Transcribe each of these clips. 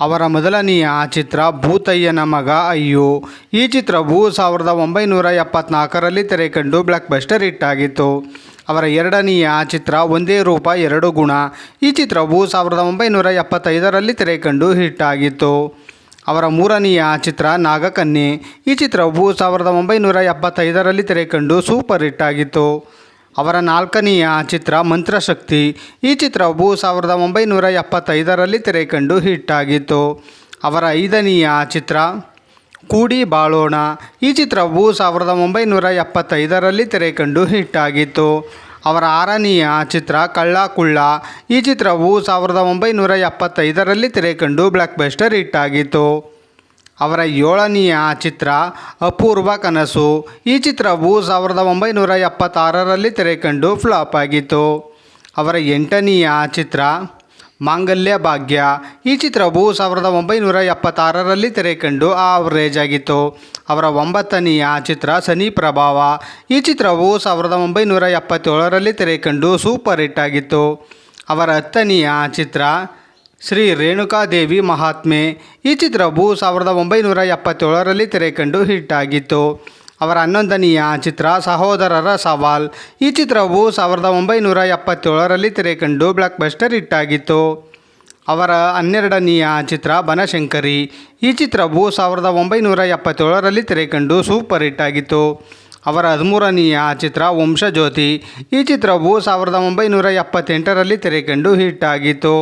ಅವರ ಮೊದಲನೆಯ ಚಿತ್ರ ಭೂತಯ್ಯನ ಮಗ ಅಯ್ಯೋ. ಈ ಚಿತ್ರವು ಸಾವಿರದ ಒಂಬೈನೂರ ಎಪ್ಪತ್ನಾಲ್ಕರಲ್ಲಿ ತೆರೆಕಂಡು ಬ್ಲಾಕ್ ಬಸ್ಟರ್ ಹಿಟ್ ಆಗಿತ್ತು. ಅವರ ಎರಡನೆಯ ಚಿತ್ರ ಒಂದೇ ರೂಪ, ಎರಡು ಗುಣ. ಈ ಚಿತ್ರವು ಸಾವಿರದ ಒಂಬೈನೂರ ಎಪ್ಪತ್ತೈದರಲ್ಲಿ ತೆರೆಕಂಡು ಹಿಟ್ ಆಗಿತ್ತು. ಅವರ ಮೂರನೆಯ ಚಿತ್ರ ನಾಗಕನ್ಯೆ. ಈ ಚಿತ್ರವು ಸಾವಿರದ ಒಂಬೈನೂರ ಎಪ್ಪತ್ತೈದರಲ್ಲಿ ತೆರೆಕಂಡು ಸೂಪರ್ ಹಿಟ್ ಆಗಿತ್ತು. ಅವರ ನಾಲ್ಕನೆಯ ಚಿತ್ರ ಮಂತ್ರಶಕ್ತಿ. ಈ ಚಿತ್ರವು ಸಾವಿರದ ಒಂಬೈನೂರ ಎಪ್ಪತ್ತೈದರಲ್ಲಿ ತೆರೆಕಂಡು ಹಿಟ್ ಆಗಿತ್ತು. ಅವರ ಐದನೆಯ ಚಿತ್ರ, ಕೂಡಿ ಬಾಳೋಣ. ಈ ಚಿತ್ರವು ಸಾವಿರದ ಒಂಬೈನೂರ ಎಪ್ಪತ್ತೈದರಲ್ಲಿ ತೆರೆಕಂಡು ಹಿಟ್ ಆಗಿತ್ತು. ಅವರ ಆರನೆಯ ಚಿತ್ರ ಕಳ್ಳ ಕುಳ್ಳ ಈ ಚಿತ್ರವು ಸಾವಿರದ ಒಂಬೈನೂರ ಎಪ್ಪತ್ತೈದರಲ್ಲಿ ತೆರೆ ಕಂಡು ಬ್ಲ್ಯಾಕ್ ಹಿಟ್ ಆಗಿತ್ತು. ಅವರ ಏಳನೆಯ ಚಿತ್ರ ಅಪೂರ್ವ ಕನಸು. ಈ ಚಿತ್ರವು ಸಾವಿರದ ಒಂಬೈನೂರ ಎಪ್ಪತ್ತಾರರಲ್ಲಿ ತೆರೆಕಂಡು ಫ್ಲಾಪ್ ಆಗಿತ್ತು. ಅವರ ಎಂಟನೆಯ ಚಿತ್ರ ಮಾಂಗಲ್ಯ ಭಾಗ್ಯ. ಈ ಚಿತ್ರವು ಸಾವಿರದ ಒಂಬೈನೂರ ಎಪ್ಪತ್ತಾರರಲ್ಲಿ ತೆರೆಕಂಡು ಆವರೇಜ್ ಆಗಿತ್ತು. ಅವರ ಒಂಬತ್ತನೆಯ ಚಿತ್ರ ಸನಿ ಪ್ರಭಾವ. ಈ ಚಿತ್ರವು ಸಾವಿರದ ಒಂಬೈನೂರ ಎಪ್ಪತ್ತೇಳರಲ್ಲಿ ತೆರೆಕಂಡು ಸೂಪರ್ ಹಿಟ್ ಆಗಿತ್ತು. ಅವರ ಹತ್ತನೆಯ ಚಿತ್ರ ಶ್ರೀ ರೇಣುಕಾದೇವಿ ಮಹಾತ್ಮೆ ಈ ಚಿತ್ರವು ಸಾವಿರದ ಒಂಬೈನೂರ ಎಪ್ಪತ್ತೇಳರಲ್ಲಿ ತೆರೆಕಂಡು ಹಿಟ್ ಆಗಿತ್ತು. ಅವರ ಹನ್ನೊಂದನೆಯ ಚಿತ್ರ ಸಹೋದರರ ಸವಾಲ್ ಈ ಚಿತ್ರವು ಸಾವಿರದ ಒಂಬೈನೂರ ಎಪ್ಪತ್ತೇಳರಲ್ಲಿ ತೆರೆಕಂಡು ಬ್ಲಾಕ್ ಬಸ್ಟರ್ ಹಿಟ್ಟಾಗಿತ್ತು ಅವರ ಹನ್ನೆರಡನೆಯ ಚಿತ್ರ ಬನಶಂಕರಿ ಈ ಚಿತ್ರವು ಸಾವಿರದ ಒಂಬೈನೂರ ಎಪ್ಪತ್ತೇಳರಲ್ಲಿ ತೆರೆಕಂಡು ಸೂಪರ್ ಹಿಟ್ ಆಗಿತ್ತು. ಅವರ ಹದಿಮೂರನೆಯ ಚಿತ್ರ ವಂಶಜ್ಯೋತಿ ಈ ಚಿತ್ರವು ಸಾವಿರದ ಒಂಬೈನೂರ ಎಪ್ಪತ್ತೆಂಟರಲ್ಲಿ ತೆರೆಕಂಡು ಹಿಟ್ ಆಗಿತ್ತು.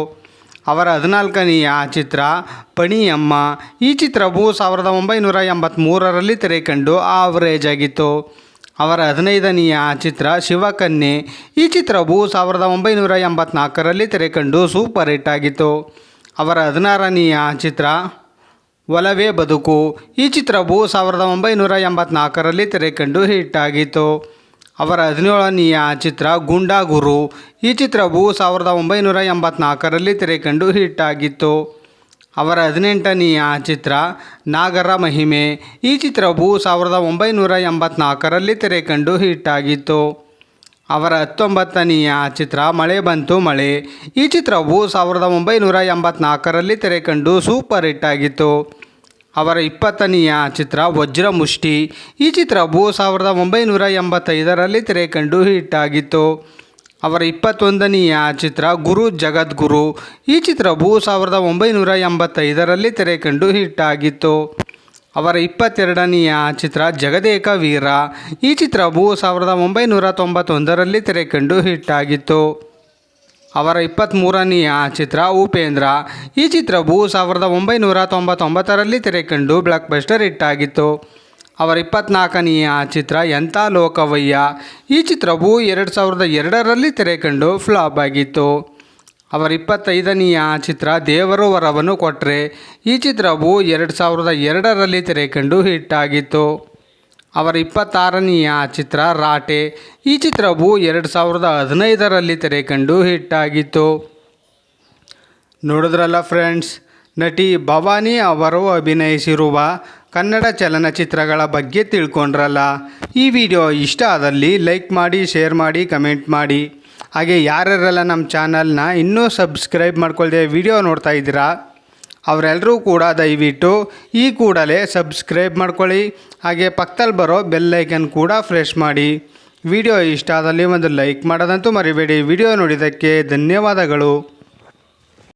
ಅವರ ಹದಿನಾಲ್ಕನೆಯ ಚಿತ್ರ ಪಣಿಯಮ್ಮ. ಈ ಚಿತ್ರವು ಸಾವಿರದ ಒಂಬೈನೂರ ಎಂಬತ್ತ್ಮೂರರಲ್ಲಿ ತೆರೆಕಂಡು ಆವರೇಜ್ ಆಗಿತ್ತು ಅವರ ಹದಿನೈದನೆಯ ಚಿತ್ರ ಶಿವಕನ್ಯೆ. ಈ ಚಿತ್ರವು ಸಾವಿರದ ಒಂಬೈನೂರ ಎಂಬತ್ನಾಲ್ಕರಲ್ಲಿ ತೆರೆಕಂಡು ಸೂಪರ್ ಹಿಟ್ ಆಗಿತ್ತು. ಅವರ ಹದಿನಾರನೆಯ ಚಿತ್ರ ಒಲವೇ ಬದುಕು. ಈ ಚಿತ್ರವು ಸಾವಿರದ ಒಂಬೈನೂರ ಎಂಬತ್ನಾಲ್ಕರಲ್ಲಿ ತೆರೆಕಂಡು ಹಿಟ್ ಆಗಿತ್ತು. ಅವರ ಹದಿನೇಳನೆಯ ಚಿತ್ರ ಗುಂಡಾಗುರು. ಈ ಚಿತ್ರವು ಸಾವಿರದ ಒಂಬೈನೂರ ಎಂಬತ್ನಾಲ್ಕರಲ್ಲಿ ತೆರೆಕಂಡು ಹಿಟ್ ಆಗಿತ್ತು. ಅವರ ಹದಿನೆಂಟನೆಯ ಚಿತ್ರ ನಾಗರ ಮಹಿಮೆ. ಈ ಚಿತ್ರವು ಸಾವಿರದ ಒಂಬೈನೂರ ಎಂಬತ್ನಾಲ್ಕರಲ್ಲಿ ತೆರೆಕಂಡು ಹಿಟ್ ಆಗಿತ್ತು. ಅವರ ಹತ್ತೊಂಬತ್ತನೆಯ ಚಿತ್ರ ಮಳೆ ಬಂತು ಮಳೆ. ಈ ಚಿತ್ರವು ಸಾವಿರದ ಒಂಬೈನೂರ ಎಂಬತ್ನಾಲ್ಕರಲ್ಲಿ ತೆರೆಕಂಡು ಸೂಪರ್ ಹಿಟ್ ಆಗಿತ್ತು. ಅವರ ಇಪ್ಪತ್ತನೆಯ ಚಿತ್ರ ವಜ್ರಮುಷ್ಟಿ. ಈ ಚಿತ್ರವು ಸಾವಿರದ ಒಂಬೈನೂರ ಎಂಬತ್ತೈದರಲ್ಲಿ ತೆರೆಕಂಡು ಹಿಟ್ ಆಗಿತ್ತು ಅವರ ಇಪ್ಪತ್ತೊಂದನೆಯ ಚಿತ್ರ ಗುರು ಜಗದ್ಗುರು. ಈ ಚಿತ್ರವು ಸಾವಿರದ ಒಂಬೈನೂರ ಎಂಬತ್ತೈದರಲ್ಲಿ ತೆರೆಕಂಡು ಹಿಟ್ ಆಗಿತ್ತು ಅವರ ಇಪ್ಪತ್ತೆರಡನೆಯ ಚಿತ್ರ ಜಗದೇಕ ವೀರ. ಈ ಚಿತ್ರವು ಸಾವಿರದ ಒಂಬೈನೂರ ತೊಂಬತ್ತೊಂದರಲ್ಲಿ ತೆರೆಕಂಡು ಹಿಟ್ ಆಗಿತ್ತು ಅವರ ಇಪ್ಪತ್ತ್ಮೂರನೆಯ ಚಿತ್ರ, ಉಪೇಂದ್ರ. ಈ ಚಿತ್ರವು ಸಾವಿರದ ಒಂಬೈನೂರ ತೊಂಬತ್ತೊಂಬತ್ತರಲ್ಲಿ ತೆರೆಕಂಡು ಬ್ಲಾಕ್ ಬಸ್ಟರ್ ಹಿಟ್ ಆಗಿತ್ತು. ಅವರ ಇಪ್ಪತ್ನಾಲ್ಕನೆಯ ಚಿತ್ರ, ಎಂಥ ಲೋಕವಯ್ಯ. ಈ ಚಿತ್ರವು ಎರಡು ಸಾವಿರದ ಎರಡರಲ್ಲಿ ತೆರೆಕಂಡು ಫ್ಲಾಪ್ ಆಗಿತ್ತು. ಅವರ ಇಪ್ಪತ್ತೈದನೆಯ ಚಿತ್ರ, ದೇವರು ವರವನ್ನು ಕೊಟ್ಟರೆ ಈ ಚಿತ್ರವು ಎರಡು ಸಾವಿರದ ಎರಡರಲ್ಲಿ ತೆರೆಕಂಡು ಹಿಟ್ ಆಗಿತ್ತು. ಅವರ ಇಪ್ಪತ್ತಾರನೆಯ ಚಿತ್ರ ರಾಟೆ. ಈ ಚಿತ್ರವು ಎರಡು ಸಾವಿರದ ಹದಿನೈದರಲ್ಲಿ ತೆರೆಕಂಡು ಹಿಟ್ ಆಗಿತ್ತು ನೋಡಿದ್ರಲ್ಲ ಫ್ರೆಂಡ್ಸ್, ನಟಿ ಭವಾನಿ ಅವರು ಅಭಿನಯಿಸಿರುವ ಕನ್ನಡ ಚಲನಚಿತ್ರಗಳ ಬಗ್ಗೆ ತಿಳ್ಕೊಂಡ್ರಲ್ಲ. ಈ ವಿಡಿಯೋ ಇಷ್ಟ ಆದಲ್ಲಿ ಲೈಕ್ ಮಾಡಿ, ಶೇರ್ ಮಾಡಿ, ಕಮೆಂಟ್ ಮಾಡಿ. ಹಾಗೆ ಯಾರ್ಯಾರೆಲ್ಲ ನಮ್ಮ ಚಾನಲ್ನ ಇನ್ನೂ ಸಬ್ಸ್ಕ್ರೈಬ್ ಮಾಡ್ಕೊಳ್ದೆ ವಿಡಿಯೋ ನೋಡ್ತಾ ಇದ್ದೀರಾ? ಅವರೆಲ್ಲರೂ ಕೂಡ ದಯವಿಟ್ಟು ಈ ಕೂಡಲೇ ಸಬ್ಸ್ಕ್ರೈಬ್ ಮಾಡ್ಕೊಳ್ಳಿ. ಹಾಗೆ ಪಕ್ಕದಲ್ಲಿ ಬರೋ ಬೆಲ್ಲೈಕನ್ ಕೂಡ ಫ್ರೆಶ್ ಮಾಡಿ. ವಿಡಿಯೋ ಇಷ್ಟ ಆದಲ್ಲಿ ಒಂದು ಲೈಕ್ ಮಾಡೋದಂತೂ ಮರಿಬೇಡಿ. ವಿಡಿಯೋ ನೋಡಿದ್ದಕ್ಕೆ ಧನ್ಯವಾದಗಳು.